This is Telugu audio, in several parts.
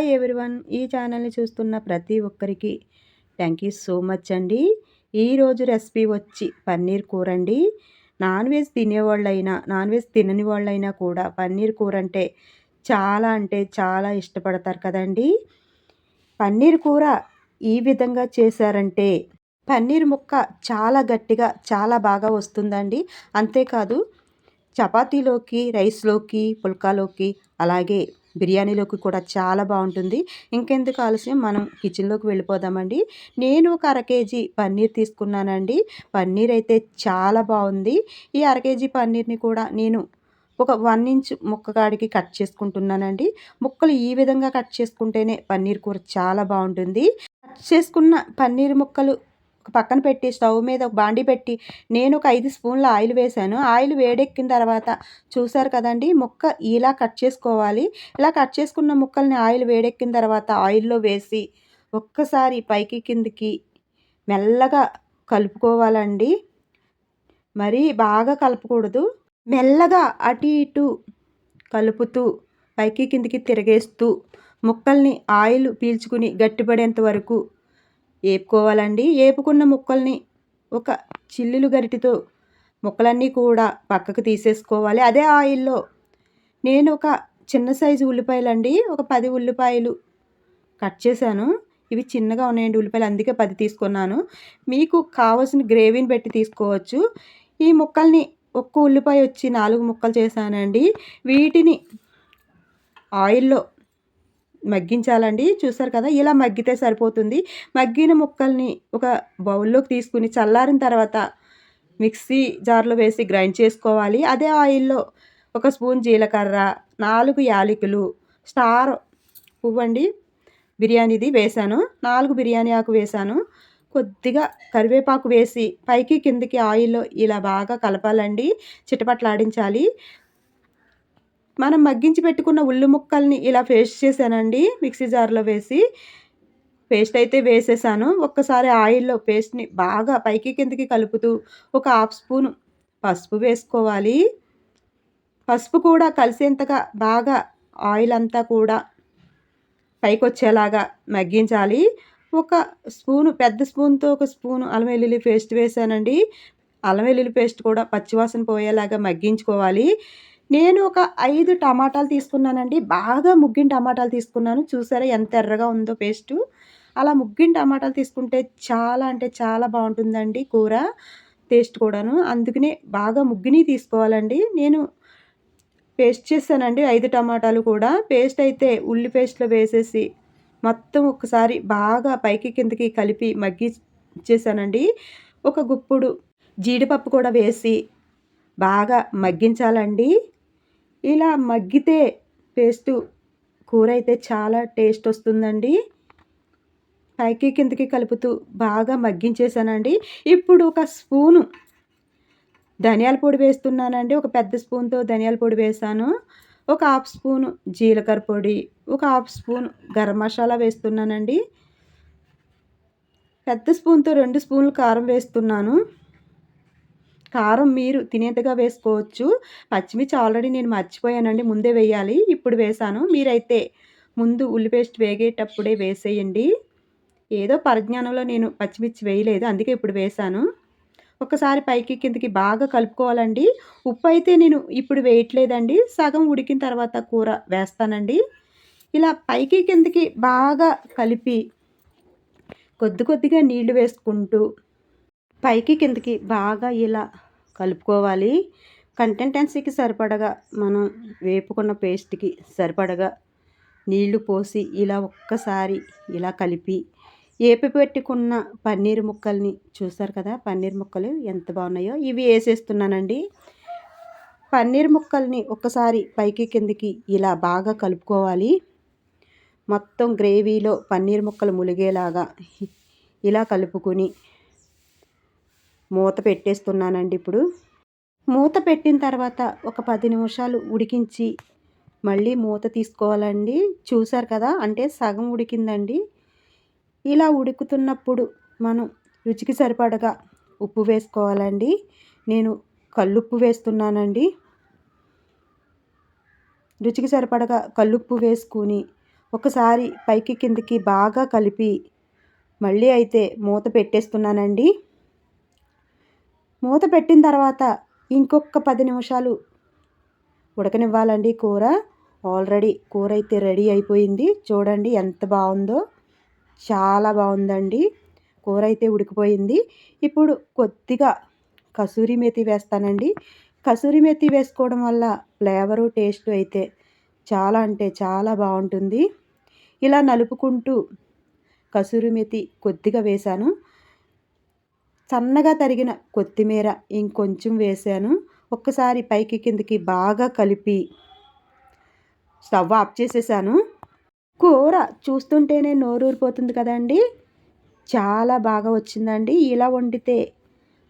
Hi everyone. ఈ ఛానల్ని చూస్తున్న ప్రతి ఒక్కరికి థ్యాంక్ యూ సో మచ్ అండి. ఈరోజు రెసిపీ వచ్చి పన్నీర్ కూర అండి నాన్ వెజ్ తినేవాళ్ళైనా నాన్ వెజ్ తినని వాళ్ళైనా కూడా పన్నీర్ కూర అంటే చాలా అంటే చాలా ఇష్టపడతారు కదండి. పన్నీర్ కూర ఈ విధంగా చేశారంటే పన్నీర్ ముక్క చాలా గట్టిగా చాలా బాగా వస్తుందండి. అంతేకాదు చపాతీలోకి రైస్లోకి పుల్కాలోకి అలాగే బిర్యానీలోకి కూడా చాలా బాగుంటుంది. ఇంకెందుకు ఆలస్యం? మనం కిచెన్లోకి వెళ్ళిపోదామండి. నేను ఒక అర కేజీ పన్నీర్ తీసుకున్నానండి. పన్నీర్ అయితే చాలా బాగుంది. ఈ అర కేజీ పన్నీర్ని కూడా నేను ఒక వన్ ఇంచ్ ముక్క కాడికి కట్ చేసుకుంటున్నానండి. ముక్కలు ఈ విధంగా కట్ చేసుకుంటేనే పన్నీర్ కూర చాలా బాగుంటుంది. కట్ చేసుకున్న పన్నీర్ ముక్కలు పక్కన పెట్టి స్టవ్ మీద ఒక బాండి పెట్టి నేను ఒక ఐదు స్పూన్ల ఆయిల్ వేసాను ఆయిల్ వేడెక్కిన తర్వాత చూసారు కదండి ముక్క ఇలా కట్ చేసుకోవాలి. ఇలా కట్ చేసుకున్న ముక్కల్ని ఆయిల్ వేడెక్కిన తర్వాత ఆయిల్లో వేసి ఒక్కసారి పైకి కిందికి మెల్లగా కలుపుకోవాలండి. మరీ బాగా కలపకూడదు. మెల్లగా అటు ఇటు కలుపుతూ పైకి కిందికి తిరగేస్తూ ముక్కల్ని ఆయిల్ పీల్చుకుని గట్టిపడేంత వరకు వేపుకోవాలండి వేపుకున్న ముక్కల్ని ఒక చిల్లులు గరిటితో ముక్కలన్నీ కూడా పక్కకు తీసేసుకోవాలి. అదే ఆయిల్లో నేను ఒక చిన్న సైజు ఉల్లిపాయలండి. ఒక పది ఉల్లిపాయలు కట్ చేశాను. ఇవి చిన్నగా ఉన్నాయండి ఉల్లిపాయలు. అందుకే పది తీసుకున్నాను. మీకు కావాల్సిన గ్రేవీని పెట్టి తీసుకోవచ్చు. ఈ ముక్కల్ని ఒక్క ఉల్లిపాయ వచ్చి నాలుగు ముక్కలు చేశానండి. వీటిని ఆయిల్లో మగ్గించాలండి. చూసారు కదా ఇలా మగ్గితే సరిపోతుంది. మగ్గిన ముక్కల్ని ఒక బౌల్లోకి తీసుకుని చల్లారిన తర్వాత మిక్సీ జార్లో వేసి గ్రైండ్ చేసుకోవాలి. అదే ఆయిల్లో ఒక స్పూన్ జీలకర్ర నాలుగు యాలకులు స్టార్ పువ్వండి బిర్యానీది వేశాను. నాలుగు బిర్యానీ ఆకు వేశాను. కొద్దిగా కరివేపాకు వేసి పైకి కిందికి ఆయిల్లో ఇలా బాగా కలపాలండి. చిటపట్లాడించాలి. మనం మగ్గించి పెట్టుకున్న ఉల్లి ముక్కల్ని ఇలా పేస్ట్ చేశానండి మిక్సీ జార్లో వేసి. పేస్ట్ అయితే వేసేసాను. ఒక్కసారి ఆయిల్లో పేస్ట్ని బాగా పైకి కిందకి కలుపుతూ ఒక హాఫ్ స్పూన్ పసుపు వేసుకోవాలి. పసుపు కూడా కలిసేంతగా బాగా ఆయిల్ అంతా కూడా పైకి వచ్చేలాగా మగ్గించాలి. ఒక స్పూను పెద్ద స్పూన్తో ఒక స్పూను అల్లం వెల్లుల్లి పేస్ట్ వేసానండి. అల్లం వెల్లుల్లి పేస్ట్ కూడా పచ్చివాసన పోయేలాగా మగ్గించుకోవాలి. నేను ఒక ఐదు టమాటాలు తీసుకున్నానండి. బాగా ముగ్గిన టమాటాలు తీసుకున్నాను. చూసారా ఎంత ఎర్రగా ఉందో పేస్టు. అలా ముగ్గిన టమాటాలు తీసుకుంటే చాలా అంటే చాలా బాగుంటుందండి కూర టేస్ట్ కూడాను. అందుకనే బాగా ముగ్గిని తీసుకోవాలండి. నేను పేస్ట్ చేశానండి ఐదు టమాటాలు కూడా. పేస్ట్ అయితే ఉల్లి పేస్ట్లో వేసేసి మొత్తం ఒకసారి బాగా పైకి కిందకి కలిపి మగ్గి ఇచ్చేసానండి ఒక గుప్పుడు జీడిపప్పు కూడా వేసి బాగా మగ్గించాలండి. ఇలా మగ్గితే పేస్ట్ కూర అయితే చాలా టేస్ట్ వస్తుందండి. పైకి కిందకి కలుపుతూ బాగా మగ్గించేసానండి. ఇప్పుడు ఒక స్పూను ధనియాల పొడి వేస్తున్నానండి. ఒక పెద్ద స్పూన్తో ధనియాల పొడి వేసాను. ఒక హాఫ్ స్పూను జీలకర్ర పొడి ఒక హాఫ్ స్పూన్ గరం మసాలా వేస్తున్నానండి. పెద్ద స్పూన్తో రెండు స్పూన్లు కారం వేస్తున్నాను. కారం మీరు తినేంతగా వేసుకోవచ్చు. పచ్చిమిర్చి ఆల్రెడీ నేను మర్చిపోయానండి ముందే వేయాలి. ఇప్పుడు వేసాను. మీరైతే ముందు ఉల్లి పేస్ట్ వేగేటప్పుడే వేసేయండి. ఏదో పరిజ్ఞానంలో నేను పచ్చిమిర్చి వేయలేదు అందుకే ఇప్పుడు వేసాను. ఒకసారి పైకి కిందకి బాగా కలుపుకోవాలండి. ఉప్పు అయితే నేను ఇప్పుడు వేయట్లేదండి. సగం ఉడికిన తర్వాత కూర వేస్తానండి. ఇలా పైకి కిందకి బాగా కలిపి కొద్ది కొద్దిగా నీళ్ళు వేసుకుంటూ పైకి కిందకి బాగా ఇలా కలుపుకోవాలి. కంటెంటెన్సీకి సరిపడగా మనం వేపుకున్న పేస్ట్కి సరిపడగా నీళ్ళు పోసి ఇలా ఒక్కసారి ఇలా కలిపి ఏపి పెట్టుకున్న పన్నీర్ ముక్కల్ని చూసారు కదా? పన్నీర్ ముక్కలు ఎంత బాగున్నాయో? ఇవి వేసేస్తున్నానండి. పన్నీర్ ముక్కల్ని ఒక్కసారి పైకి కిందకి ఇలా బాగా కలుపుకోవాలి. మొత్తం గ్రేవీలో పన్నీర్ ముక్కలు ములిగేలాగా ఇలా కలుపుకొని మూత పెట్టేస్తున్నానండి ఇప్పుడు. మూత పెట్టిన తర్వాత ఒక పది నిమిషాలు ఉడికించి మళ్ళీ మూత తీసుకోవాలండి. చూసారు కదా అంటే సగం ఉడికిందండి. ఇలా ఉడుకుతున్నప్పుడు మనం రుచికి సరిపడగా ఉప్పు వేసుకోవాలండి. నేను కల్లుప్పు వేస్తున్నానండి. రుచికి సరిపడగా కల్లుప్పు వేసుకుని ఒకసారి పైకి కిందకి బాగా కలిపి మళ్ళీ అయితే మూత పెట్టేస్తున్నానండి. మూత పెట్టిన తర్వాత ఇంకొక పది నిమిషాలు ఉడకనివ్వాలండి కూర. ఆల్రెడీ కూర అయితే రెడీ అయిపోయింది. చూడండి ఎంత బాగుందో. చాలా బాగుందండి. కూర అయితే ఉడికిపోయింది. ఇప్పుడు కొద్దిగా కసూరి మెతి వేస్తానండి. కసూరి మెతి వేసుకోవడం వల్ల ఫ్లేవరు టేస్ట్ అయితే చాలా అంటే చాలా బాగుంటుంది. ఇలా నలుపుకుంటూ కసూరి మెతి కొద్దిగా వేశాను. సన్నగా తరిగిన కొత్తిమీర ఇంకొంచెం వేసాను ఒక్కసారి పైకి కిందకి బాగా కలిపి స్టవ్ ఆఫ్ చేసేసాను. కూర చూస్తుంటేనే నోరూరిపోతుంది కదండి. చాలా బాగా వచ్చిందండి. ఇలా వండితే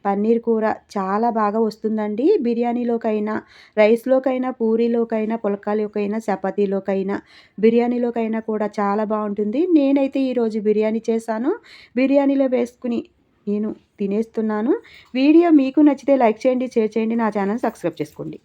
పన్నీర్ కూర చాలా బాగా వస్తుందండి. బిర్యానీలోకైనా రైస్లోకైనా పూరీలోకైనా పులకాలోకైనా చపాతీలోకైనా బిర్యానీలోకైనా కూడా చాలా బాగుంటుంది. నేనైతే ఈరోజు బిర్యానీ చేశాను. బిర్యానీలో వేసుకుని నేను తినేస్తున్నాను. వీడియో మీకు నచ్చితే లైక్ చేయండి షేర్ చేయండి నా ఛానల్ సబ్స్క్రైబ్ చేసుకోండి.